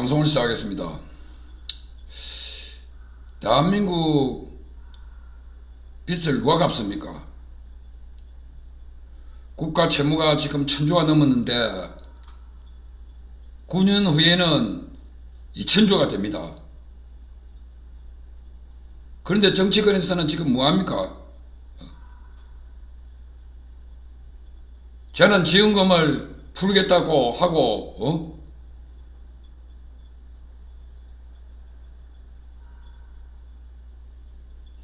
방송을 시작하겠습니다. 대한민국 빚을 누가 갚습니까? 국가 채무가 지금 천조가 넘었는데 9년 후에는 2천조가 됩니다. 그런데 정치권에서는 지금 뭐합니까? 저는 지원금을 풀겠다고 하고 어?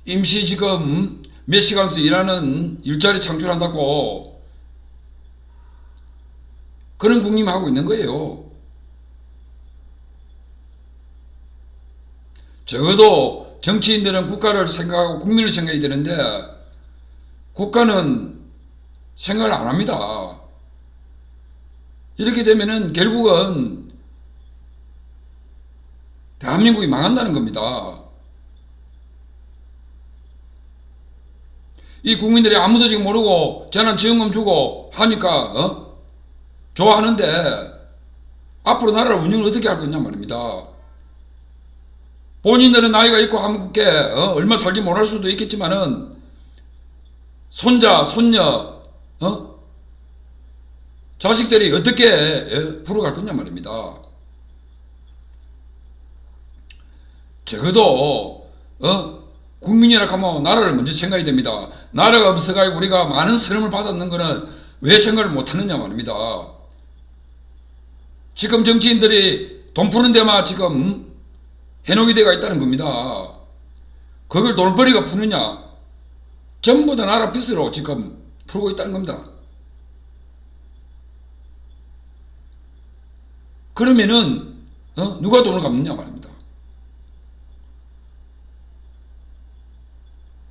임시 지금 몇 시간씩 일하는 일자리 창출한다고 그런 국림하고 있는 거예요. 적어도 정치인들은 국가를 생각하고 국민을 생각해야 되는데 국가는 생각을 안 합니다. 이렇게 되면은 결국은 대한민국이 망한다는 겁니다. 이 국민들이 아무도 지금 모르고 저는 지원금 주고 하니까 어? 좋아하는데 앞으로 나라를 운영을 어떻게 할 거냐 말입니다. 본인들은 나이가 있고 한국에 어? 얼마 살지 못할 수도 있겠지만은 손자, 손녀, 어? 자식들이 어떻게 예, 풀어갈 거냐 말입니다. 적어도 어? 국민이라 하면 나라를 먼저 생각해야 됩니다. 나라가 없어가지고 우리가 많은 세금을 받았는 거는 왜 생각을 못하느냐 말입니다. 지금 정치인들이 돈 푸는 데만 지금 해놓게 돼가 있다는 겁니다. 그걸 돈벌이가 푸느냐? 전부 다 나라 빚으로 지금 풀고 있다는 겁니다. 그러면은 어? 누가 돈을 갚느냐 말입니다.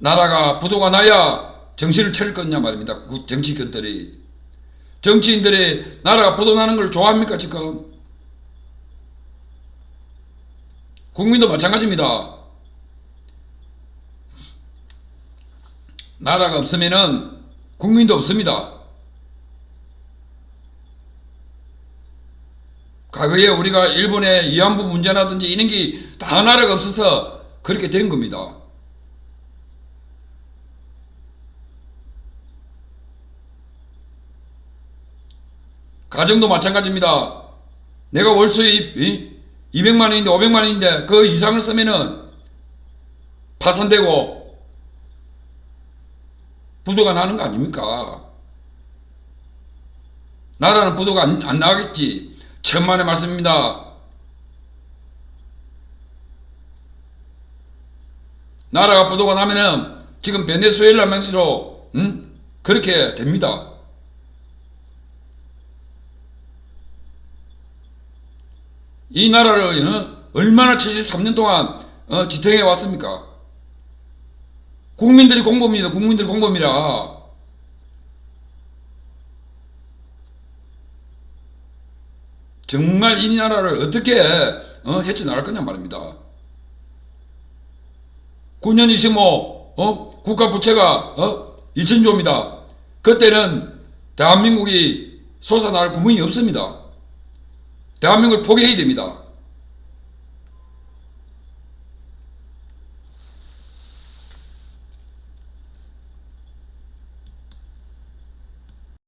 나라가 부도가 나야 정신을 차릴 거냐 말입니다. 그 정치인들이 정치인들이 나라가 부도 나는 걸 좋아합니까 지금? 국민도 마찬가지입니다. 나라가 없으면은 국민도 없습니다. 과거에 우리가 일본의 위안부 문제라든지 이런 게 다 나라가 없어서 그렇게 된 겁니다. 가정도 마찬가지입니다. 내가 월 수입 200만 원인데 500만 원인데 그 이상을 쓰면은 파산되고 부도가 나는 거 아닙니까? 나라는 부도가 안, 안 나겠지. 천만의 말씀입니다. 나라가 부도가 나면은 지금 베네수엘라 명시로 음? 그렇게 됩니다. 이 나라를 어? 얼마나 73년 동안 어? 지탱해 왔습니까? 국민들이 공범입니다. 국민들이 공범이라. 정말 이 나라를 어떻게 어? 헤쳐나갈 거냐 말입니다. 9년 25 어? 국가 부채가 어? 2천조입니다. 그때는 대한민국이 솟아날 구멍이 없습니다. 대한민국을 포기해야 됩니다.